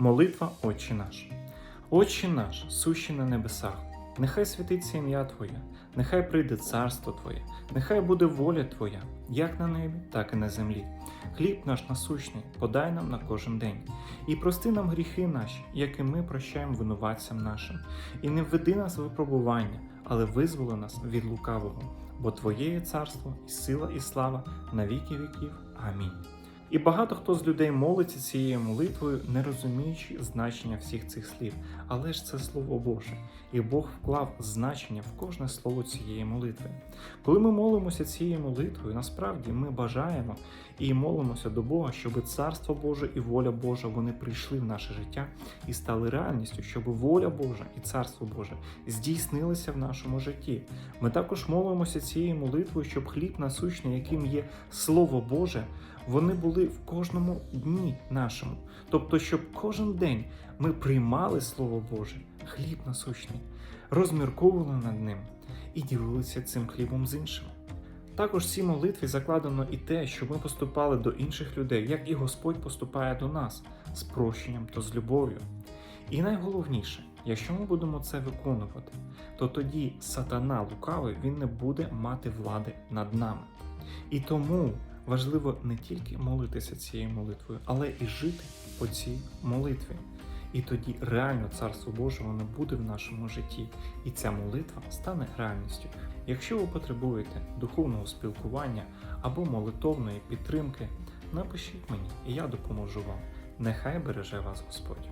Молитва Отче наш. Отче наш, сущий на небесах, нехай святиться ім'я Твоє, нехай прийде царство Твоє, нехай буде воля Твоя, як на небі, так і на землі. Хліб наш насущний, подай нам на кожен день, і прости нам гріхи наші, як і ми прощаємо винуватцям нашим, і не введи нас в випробування, але визволи нас від лукавого, бо Твоє є царство, і сила, і слава на віки віків. Амінь. І багато хто з людей молиться цією молитвою, не розуміючи значення всіх цих слів. Але ж це Слово Боже, і Бог вклав значення в кожне слово цієї молитви. Коли ми молимося цією молитвою, насправді ми бажаємо і молимося до Бога, щоб Царство Боже і воля Божа вони прийшли в наше життя і стали реальністю, щоб воля Божа і Царство Боже здійснилися в нашому житті. Ми також молимося цією молитвою, щоб хліб насущний, яким є Слово Боже, вони були в кожному дні нашому. Тобто, щоб кожен день ми приймали Слово Боже, хліб насущний, розмірковували над ним і ділилися цим хлібом з іншими. Також в цій молитві закладено і те, що ми поступали до інших людей, як і Господь поступає до нас з прощенням та з любов'ю. І найголовніше, якщо ми будемо це виконувати, то тоді сатана лукавий він не буде мати влади над нами. І тому важливо не тільки молитися цією молитвою, але і жити по цій молитві. І тоді реально Царство Боже воно буде в нашому житті, і ця молитва стане реальністю. Якщо ви потребуєте духовного спілкування або молитовної підтримки, напишіть мені, і я допоможу вам. Нехай береже вас Господь.